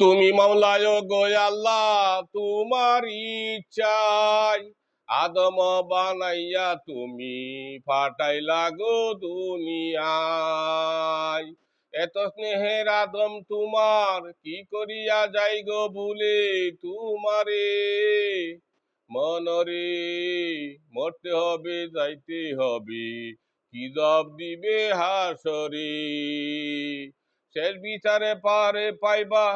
তুমি মামলায় গো আল্লাহ তোমার ইচ্ছাই আদম বানাইয়া তুমি ফাটাইলা গো দুনিয়ায়। এত স্নেহের আদম তোমার, কি করিয়া যাই গো ভুলে তোমারে? মনরে মরতে হবে, যাইতে হবে, কি জব দিবে হাসরে? শেষ বিচারে পারে পাইবা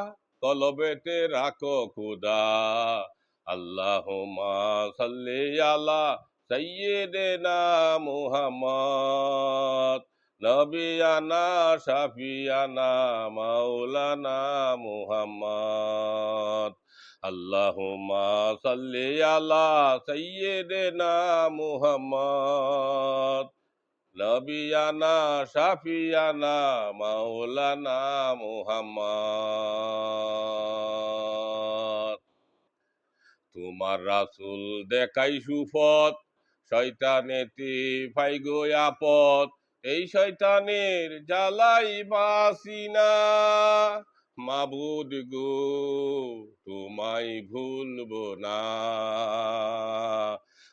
কলবেতে রাখো খুদা আল্লাহ সাল্লি আলা সৈয়দেনা মুহাম্মদ। নবিয়ানা, শাফিয়ানা, মাওলানা মুহাম্মদ। আল্লাহুম্মা সাল্লি আলা সৈয়দেনা মুহাম্মদ। নবিয়ানা শাফিয়ানা, মাওলানা মুহাম্মদ। তোমার রাসূল দেখাই সুপথ শয়তানেতে পাই গো আপদ, এই শয়তানের জ্বালাই বাসিনা মাবুদ গো, তোমায় ভুলব না।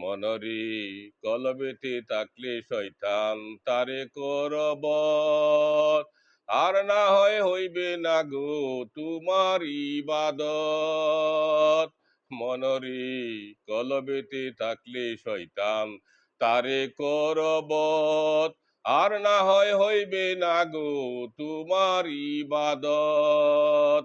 মনরি কলবেতে থাকলে শয়তান তারে করবত আর না হয় হইবে না গো তোমার ইবাদত মনরি কলবেতে থাকলে শয়তান তারে করবত আর না হয় হইবে না গো তোমার ইবাদত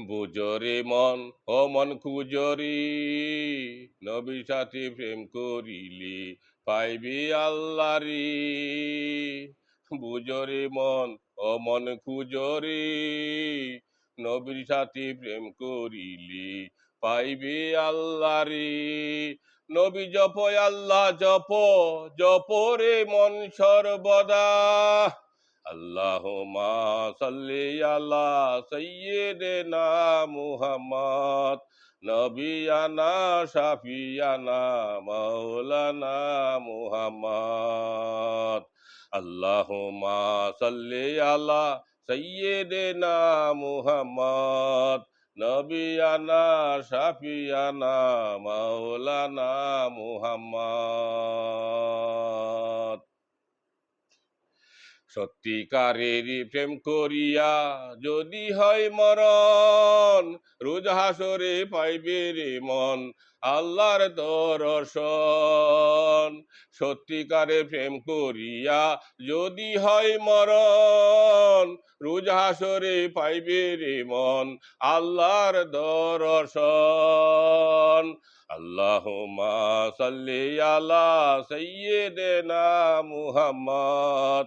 বুজরে মন, ও মন খুজরি নবীর সাথে প্রেম করিলে পাইবি আল্লাহরি। বুজরে মন, ও মন খুজরি নবীর সাথে প্রেম করিলে পাইবি আল্লাহরি। নবী জপ, আল্লাহ জপ জপ রে মন সর্বদা। আল্লাহুম্মা সাল্লি আলা সাইয়্যিদিনা মুহাম্মদ, নবিয়ানা শাফিয়ানা মাওলানা মুহাম্মদ। আল্লাহুম্মা সাল্লি আলা সাইয়্যিদিনা মুহাম্মদ, নবিয়ানা শাফিয়ানা মাওলানা মুহাম্মদ। সত্যিকারের প্রেম করিয়া যদি হয় মরণ, রোজ হাসরে পাইবে রে মন আল্লাহর দর্শন। সত্যিকারে প্রেম করিয়া যদি হয় মরণ, রোজ হাসরে পাইবে রে মন আল্লাহর দর্শন। আল্লাহুম্মা সাল্লি আলা সাইয়্যিদিনা মুহাম্মদ।